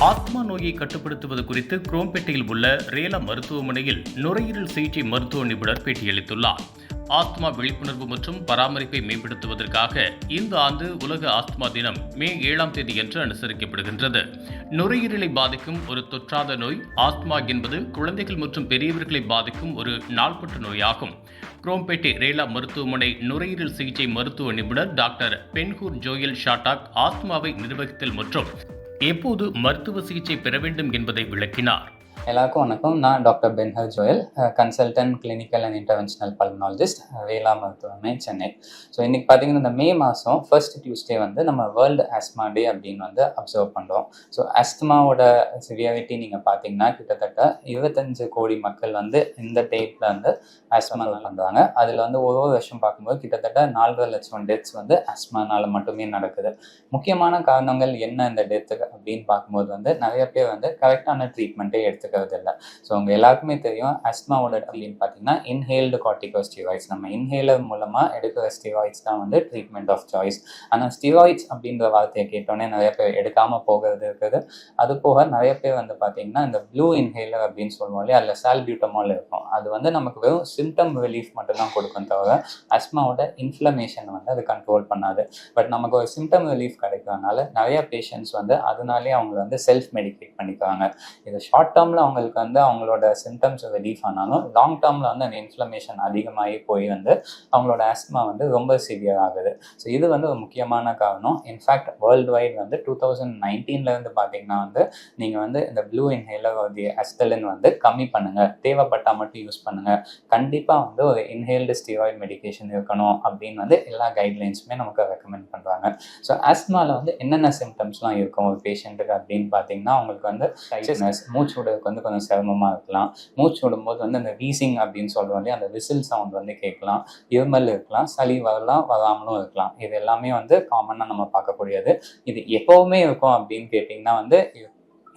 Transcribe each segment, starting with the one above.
நோயை கட்டுப்படுத்துவது குறித்து குரோம்பேட்டையில் உள்ள ரேலா மருத்துவமனையில் நுரையீரல் சிகிச்சை மருத்துவ நிபுணர் பேட்டியளித்துள்ளார். ஆத்மா விழிப்புணர்வு மற்றும் பராமரிப்பை மேம்படுத்துவதற்காக இந்த ஆண்டு உலக ஆத்மா தினம் மே ஏழாம் தேதி என்று அனுசரிக்கப்படுகின்றது. நுரையீரலை பாதிக்கும் ஒரு தொற்றாத நோய் ஆத்மா என்பது குழந்தைகள் மற்றும் பெரியவர்களை பாதிக்கும் ஒரு நாள்பட்ட நோயாகும். குரோம்பேட்டை ரேலா மருத்துவமனை நுரையீரல் சிகிச்சை மருத்துவ நிபுணர் டாக்டர் பென்கூர் ஜோயல் ஷாட்டாக் ஆத்மாவை நிர்வகித்தல் மற்றும் எப்போது மருத்துவ சிகிச்சை பெற வேண்டும் என்பதை விளக்கினார். எல்லாருக்கும் வணக்கம். நான் doctor Benhur Joel consultant clinical and interventional pulmonologist Vela மருத்துவமனை சென்னை. ஸோ இன்னைக்கு பார்த்தீங்கன்னா இந்த மே மாதம் ஃபர்ஸ்ட் டியூஸ்டே வந்து நம்ம வேர்ல்டு ஆஸ்மா டே அப்படின்னு வந்து அப்சர்வ் பண்ணுறோம் ஸோ அஸ்துமாவோட சிவியாரிட்டி நீங்கள் பார்த்தீங்கன்னா கிட்டத்தட்ட இருபத்தஞ்சு கோடி மக்கள் வந்து இந்த டேட்டில் வந்து ஆஸ்மானால பண்ணுறாங்க அதில் வந்து ஒரு ஒரு வருஷம் பார்க்கும்போது கிட்டத்தட்ட நாலரை லட்சம் டெத்ஸ் வந்து ஆஸ்மானால மட்டுமே நடக்குது. முக்கியமான காரணங்கள் என்ன இந்த டெத்துக்கு அப்படின்னு பார்க்கும்போது வந்து நிறைய பேர் வந்து கரெக்டான ட்ரீட்மெண்ட்டே இருக்கிறது இல்லை. ஸோ உங்கள் எல்லாருக்குமே தெரியும் அஸ்மாவோட அப்படின்னு பார்த்தீங்கன்னா இன்ஹேல்டு கார்டிகோ ஸ்டீராய்ட்ஸ் நம்ம இன்ஹேலர் மூலமாக எடுக்கிற ஸ்டீராய்ட்ஸ் தான் வந்து ட்ரீட்மெண்ட் ஆஃப் சாய்ஸ் ஆனால் ஸ்டீராய்ட்ஸ் அப்படின்ற வார்த்தையை கேட்டோன்னே நிறைய பேர் எடுக்காமல் போகிறது இருக்குது. அது போக நிறைய பேர் வந்து பார்த்தீங்கன்னா இந்த ப்ளூ இன்ஹேலர் அப்படின்னு சொல்லுவோம் இல்லையா? அதில் சால்பியூட்டமால் இருக்கும். அது வந்து நமக்கு வெறும் சிம்டம் ரிலீஃப் மட்டும்தான் கொடுக்கும் தவிர அஸ்மாவோட இன்ஃப்ளமேஷன் வந்து அது கண்ட்ரோல் பண்ணாது. பட் நமக்கு ஒரு சிம்டம் ரிலீஃப் கிடைக்கிறதுனால நிறைய பேஷண்ட்ஸ் வந்து அதனாலே அவங்க வந்து செல்ஃப் மெடிகேட் பண்ணிக்கிறாங்க. இது ஷார்ட் டேர்மில் அவங்களுக்கு வந்து அவங்களோட சிம்டம்ஸ் ரிலீஃப் ஆனாலும் லாங் டேர்மில் வந்து அந்த இன்ஃப்ளமேஷன் அதிகமாகி போய் வந்து அவங்களோட ஆஸ்மா வந்து ரொம்ப சிவியர் ஆகுது. ஸோ இது வந்து ஒரு முக்கியமான காரணம். இன்ஃபேக்ட் வேர்ல்டு வைட் வந்து டூ தௌசண்ட் நைன்டீன்லேருந்து பார்த்தீங்கன்னா வந்து நீங்கள் வந்து இந்த ப்ளூ இன்ஹேலர் தி அஸ்டலின் வந்து கம்மி பண்ணுங்கள் தேவைப்பட்டால் மட்டும் யூஸ் பண்ணுங்கள் கண்டிப்பாக வந்து ஒரு இன்ஹேல்டு ஸ்டீராய்டு மெடிகேஷன் இருக்கணும் அப்படின்னு வந்து எல்லா கைட்லைன்ஸுமே நமக்கு ரெக்கமெண்ட் பண்ணுறாங்க ஸோ ஆஸ்மாவில் வந்து என்னென்ன சிம்டம்ஸ்லாம் இருக்கும் ஒரு பேஷண்ட்டுக்கு அப்படின்னு பார்த்தீங்கன்னா அவங்களுக்கு வந்து டைட்னஸ் மூச்சு உங்களுக்கு வந்து கொஞ்சம் சிரமமாக இருக்கலாம். மூச்சு விடும்போது வந்து அந்த வீசிங் அப்படின்னு சொல்லுவோம் இல்லையா அந்த விசில் சவுண்ட் வந்து கேட்கலாம். இருமல் இருக்கலாம் சளி வரலாம் வராமலும் இருக்கலாம். இது எல்லாமே வந்து காமனாக நம்ம பார்க்கக்கூடியது. இது எப்போவுமே இருக்கும் அப்படின்னு கேட்டிங்கன்னா வந்து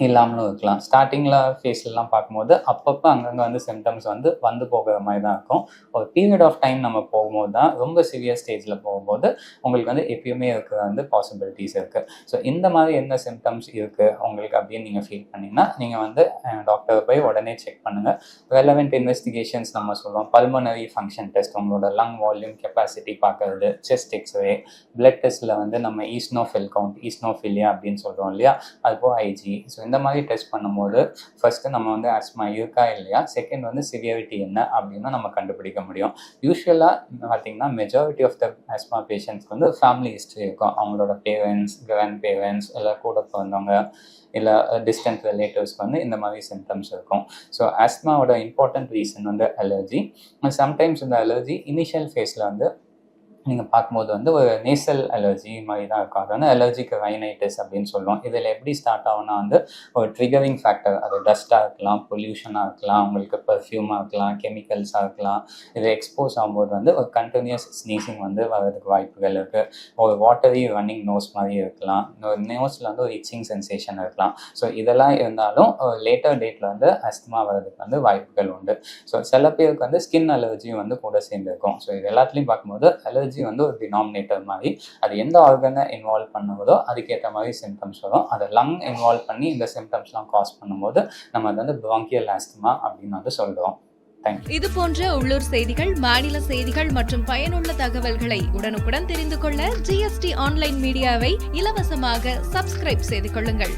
இல்லாமலும் இருக்கலாம். ஸ்டார்டிங்கில் ஃபேஸ்லலாம் பார்க்கும்போது அப்பப்போ அங்கங்கே வந்து சிம்டம்ஸ் வந்து வந்து போகிற மாதிரி தான் இருக்கும். ஒரு பீரியட் ஆஃப் டைம் நம்ம போகும்போது தான் ரொம்ப சிவியர் ஸ்டேஜில் போகும்போது உங்களுக்கு வந்து எப்பயுமே இருக்கிற வந்து பாசிபிலிட்டிஸ் இருக்குது ஸோ இந்த மாதிரி என்ன சிம்டம்ஸ் இருக்குது உங்களுக்கு அப்படின்னு நீங்கள் ஃபீல் பண்ணிங்கன்னா நீங்கள் வந்து டாக்டரை போய் உடனே செக் பண்ணுங்கள் ரெலவெண்ட் இன்வெஸ்டிகேஷன்ஸ் நம்ம சொல்லுவோம் பல்மனரி ஃபங்க்ஷன் டெஸ்ட் உங்களோட லங் வால்யூம் கெப்பாசிட்டி பார்க்கறது செஸ்ட் எக்ஸ்ரே பிளட் டெஸ்ட்டில் வந்து நம்ம ஈஸ்னோஃபில் கவுண்ட் ஈஸ்னோஃபிலியா அப்படின்னு சொல்கிறோம் இல்லையா? அது போக ஐஜி ஸோ இந்த மாதிரி டெஸ்ட் பண்ணும்போது ஃபர்ஸ்ட்டு நம்ம வந்து ஆஸ்மா இருக்கா இல்லையா? செகண்ட் வந்து சிவியரிட்டி என்ன அப்படின்னு நம்ம கண்டுபிடிக்க முடியும். யூஸ்வலாக பார்த்தீங்கன்னா மெஜாரிட்டி ஆஃப் த ஆஸ்மா பேஷண்ட்ஸ்க்கு வந்து ஃபேமிலி ஹிஸ்ட்ரி இருக்கும். அவங்களோட பேரண்ட்ஸ் கிராண்ட் பேரண்ட்ஸ் இல்லை கூட பிறந்தவங்க இல்லை டிஸ்டன்ட் ரிலேட்டிவ்ஸ்க்கு வந்து இந்த மாதிரி சிம்டம்ஸ் இருக்கும். ஸோ ஆஸ்மாவோட இம்பார்ட்டன்ட் ரீசன் வந்து அலர்ஜி சம்டைம்ஸ் இந்த அலர்ஜி இனிஷியல் ஃபேஸில் வந்து நீங்கள் பார்க்கும்போது வந்து ஒரு நேசல் அலர்ஜி மாதிரி தான் இருக்கும். அது வந்து அலர்ஜிக் ரைனைட்டிஸ் அப்படின்னு சொல்லுவோம். இதில் எப்படி ஸ்டார்ட் ஆகும்னா வந்து ஒரு ட்ரிகரிங் ஃபேக்டர் அது டஸ்ட்டாக இருக்கலாம் பொல்யூஷனாக இருக்கலாம் உங்களுக்கு பர்ஃப்யூமாக இருக்கலாம் கெமிக்கல்ஸாக இருக்கலாம். இது எக்ஸ்போஸ் ஆகும்போது வந்து ஒரு கண்டினியூஸ் ஸ்னீசிங் வந்து வர்றதுக்கு வாய்ப்புகள் இருக்குது ஒரு வாட்டரி ரன்னிங் நோஸ் மாதிரி இருக்கலாம். ஒரு நோஸில் வந்து ஒரு இச்சிங் சென்சேஷன் இருக்கலாம். ஸோ இதெல்லாம் இருந்தாலும் லேட்டர் டேட்டில் வந்து அஸ்துமா வர்றதுக்கு வந்து வாய்ப்புகள் உண்டு. ஸோ சில பேருக்கு வந்து ஸ்கின் அலர்ஜியும் வந்து கூட சேர்ந்துருக்கும். ஸோ இது எல்லாத்துலேயும் பார்க்கும்போது அலர்ஜி அலர்ஜி வந்து ஒரு டினாமினேட்டர் மாதிரி. அது எந்த ஆர்கனை இன்வால்வ் பண்ணுவதோ அதுக்கேற்ற மாதிரி சிம்டம்ஸ் வரும். அதை லங் இன்வால்வ் பண்ணி இந்த சிம்டம்ஸ்லாம் காஸ் பண்ணும்போது நம்ம அது வந்து பிராங்கியல் ஆஸ்துமா அப்படின்னு வந்து சொல்கிறோம் இது போன்ற உள்ளூர் செய்திகள் மாநில செய்திகள் மற்றும் பயனுள்ள தகவல்களை உடனுக்குடன் தெரிந்து கொள்ள ஜிஎஸ்டி ஆன்லைன் மீடியாவை இலவசமாக சப்ஸ்கிரைப் செய்து கொள்ளுங்கள்.